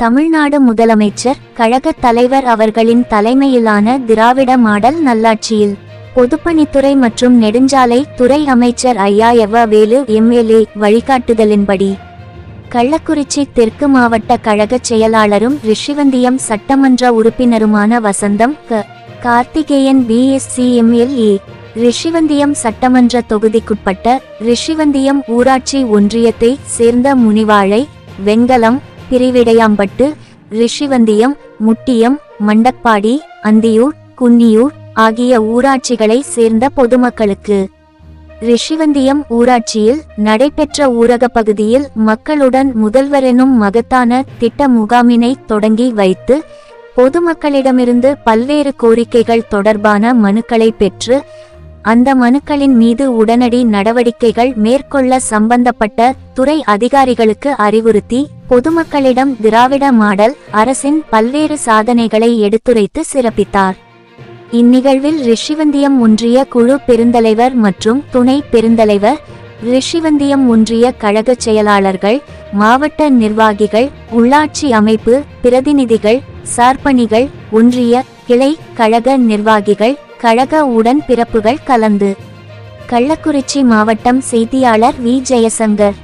தமிழ்நாடு முதலமைச்சர் கழகத் தலைவர் அவர்களின் தலைமையிலான திராவிட மாடல் நல்லாட்சியில் பொதுப்பணித்துறை மற்றும் நெடுஞ்சாலை துறை அமைச்சர் ஐயா எவ வேலு எம்எல்ஏ வழிகாட்டுதலின்படி கள்ளக்குறிச்சி தெற்கு மாவட்ட கழகச் செயலாளரும் ரிஷிவந்தியம் சட்டமன்ற உறுப்பினருமான வசந்தம் க. கார்த்திகேயன் பிஎஸ்சி எம்எல்ஏ ரிஷிவந்தியம் சட்டமன்ற தொகுதிக்குட்பட்ட ரிஷிவந்தியம் ஊராட்சி ஒன்றியத்தை சேர்ந்த முனிவாழை வெங்கலம் பிரிவிடையாம்பட்டு ரிஷிவந்தியம் முட்டியம் மண்டப்பாடி அந்தியூர் குன்னியூர் ஆகிய ஊராட்சிகளை சேர்ந்த பொதுமக்களுக்கு. ரிஷிவந்தியம் ஊராட்சியில் நடைபெற்ற ஊரக பகுதியில் மக்களுடன் முதல்வரெனும் மகத்தான திட்ட முகாமினை தொடங்கி வைத்து பொதுமக்களிடமிருந்து பல்வேறு கோரிக்கைகள் தொடர்பான மனுக்களை பெற்று அந்த மனுக்களின் மீது உடனடி நடவடிக்கைகள் மேற்கொள்ள சம்பந்தப்பட்ட துறை அதிகாரிகளுக்கு அறிவுறுத்தி பொதுமக்களிடம் திராவிட மாடல் அரசின் பல்வேறு சாதனைகளை எடுத்துரைத்து சிறப்பித்தார். இந்நிகழ்வில் ரிஷிவந்தியம் ஒன்றிய குழு பெருந்தலைவர் மற்றும் துணை பெருந்தலைவர் ரிஷிவந்தியம் ஒன்றிய கழகச் செயலாளர்கள் மாவட்ட நிர்வாகிகள் உள்ளாட்சி அமைப்பு பிரதிநிதிகள் சார்பணிகள் ஒன்றிய கிளை கழக நிர்வாகிகள் கழக உடன் பிறப்புகள் கலந்து. கள்ளக்குறிச்சி மாவட்டம் செய்தியாளர் வி. ஜெயசங்கர்.